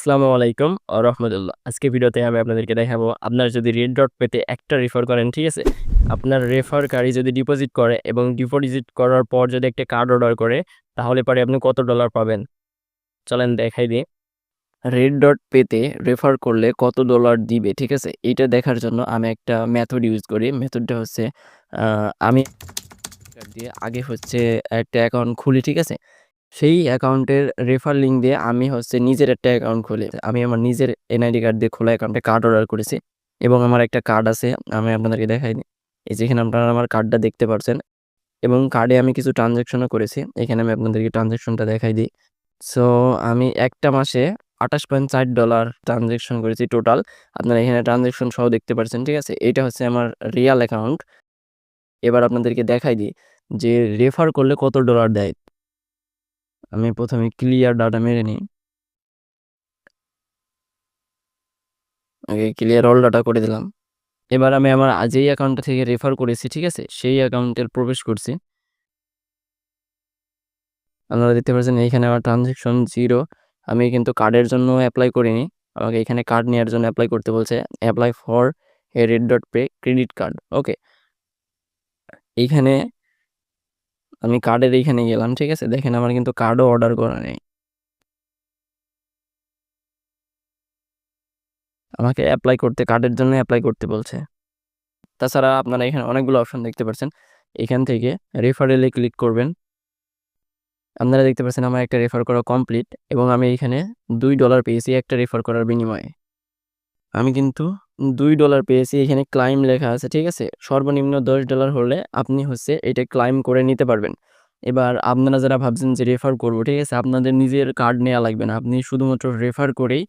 আসসালামু আলাইকুম রহমতুল্লাহ। আজকে ভিডিওতে আমি আপনাদেরকে দেখাবো আপনার যদি রেড ডট পেতে একটা রেফার করেন, ঠিক আছে? আপনার রেফারকারী যদি ডিপোজিট করে এবং ডিপোজিট করার পর যদি একটা কার্ড অর্ডার করে, তাহলে পরে আপনি কত ডলার পাবেন? চলেন দেখাই দিই। রেড ডট পেতে রেফার করলে কত ডলার দিবে, ঠিক আছে? এটা দেখার জন্য আমি একটা মেথড ইউজ করি। মেথডটা হচ্ছে আমি দিয়ে আগে হচ্ছে একটা অ্যাকাউন্ট খুলি, ঠিক আছে? সেই অ্যাকাউন্টের রেফার লিঙ্ক দিয়ে আমি হচ্ছে নিজের একটা অ্যাকাউন্ট খুলি। আমি আমার নিজের এনআইডি কার্ড দিয়ে খোলা অ্যাকাউন্টে কার্ড অর্ডার করেছি এবং আমার একটা কার্ড আছে। আমি আপনাদেরকে দেখাই দিই। এই যেখানে আপনারা আমার কার্ডটা দেখতে পারছেন এবং কার্ডে আমি কিছু ট্রানজ্যাকশনও করেছি। এখানে আমি আপনাদেরকে ট্রানজ্যাকশনটা দেখাই দিই। সো আমি একটা মাসে $28.4 ট্রান্সেকশন করেছি টোটাল। আপনারা এখানে ট্রানজ্যাকশন সহ দেখতে পারছেন, ঠিক আছে? এইটা হচ্ছে আমার রিয়াল অ্যাকাউন্ট। এবার আপনাদেরকে দেখাই দিই যে রেফার করলে কত ডলার দেয়। আমি প্রথমে ক্লিয়ার ডাটা মেরে নিই। ওকে ক্লিয়ার অল ডাটা করে দিলাম। এবার আমি আমার যেই অ্যাকাউন্টটা থেকে রেফার করেছি, ঠিক আছে? সেই অ্যাকাউন্টে প্রবেশ করছি। আপনারা দেখতে পাচ্ছেন এইখানে আমার ট্রান্সেকশন 0 আমি কিন্তু কার্ডের জন্য অ্যাপ্লাই করিনি। আমাকে এখানে কার্ড নেওয়ার জন্য অ্যাপ্লাই করতে বলছে। Apply for a red dot pay credit card. Okay. এইখানে আমি কার্ডের এইখানে গেলাম, ঠিক আছে? দেখেন আমার কিন্তু কার্ডও অর্ডার করা নেই। আমাকে অ্যাপ্লাই করতে কার্ডের জন্য অ্যাপ্লাই করতে বলছে। তাছাড়া আপনারা এখানে অনেকগুলো অপশন দেখতে পাচ্ছেন। এখান থেকে রেফারেল ক্লিক করবেন। আপনারা দেখতে পাচ্ছেন আমার একটা রেফার করা কমপ্লিট এবং আমি এইখানে দুই ডলার পেয়েছি একটা রেফার করার বিনিময়ে। আমি কিন্তু $2 পেয়েছি এখানে ক্লাইম লেখা আছে, ঠিক আছে? সর্বনিম্ন $10 হলে আপনি হচ্ছে এটা ক্লাইম করে নিতে পারবেন। এবার আপনারা যারা ভাবছেন যে রেফার করব ঠিক আছে? আপনাদের নিজের কার্ড নেওয়া লাগবে না। আপনি শুধুমাত্র রেফার করেই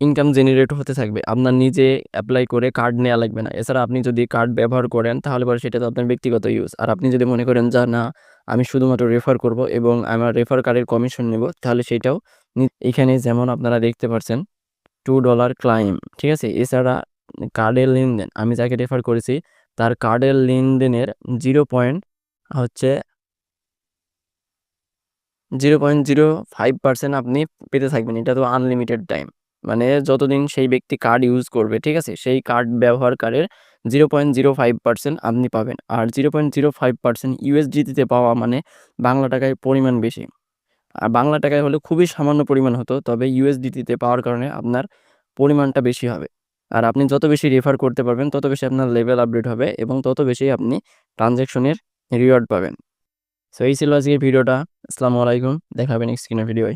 ইনকাম জেনারেট হতে থাকবে। আপনার নিজে অ্যাপ্লাই করে কার্ড নেয়া লাগবে না। এছাড়া আপনি যদি কার্ড ব্যবহার করেন তাহলে পরে সেটা তো আপনার ব্যক্তিগত ইউজ। আর আপনি যদি মনে করেন যা না আমি শুধুমাত্র রেফার করব এবং আমার রেফার কার্ডের কমিশন নেব তাহলে সেটাও এখানে যেমন আপনারা দেখতে পারছেন টু ডলার ক্লাইম, ঠিক আছে? এছাড়া কার্ডের লেনদেন আমি যাকে রেফার করেছি তার কার্ডের লেনদেনের জিরো পয়েন্ট হচ্ছে 0.05% আপনি পেতে থাকবেন। এটা তো আনলিমিটেড টাইম। মানে যতদিন সেই ব্যক্তি কার্ড ইউজ করবে, ঠিক আছে? সেই কার্ড ব্যবহারকারের 0.05% আপনি পাবেন। আর 0.05% USDT তে পাওয়া মানে বাংলা টাকায় পরিমাণ বেশি। আর বাংলা টাকায় হলে খুবই সামান্য পরিমাণ হতো। তবে USDT তে পাওয়ার কারণে আপনার পরিমাণটা বেশি হবে। আর আপনি যত বেশি রেফার করতে পারবেন, তত বেশি আপনার লেভেল আপডেট হবে এবং তত বেশি আপনি ট্রানজ্যাকশনের রিওয়ার্ড পাবেন। সো এই ছিল আজকের ভিডিওটা। আসসালামু আলাইকুম। দেখাবেন হবে নেক্সট ভিডিওয়।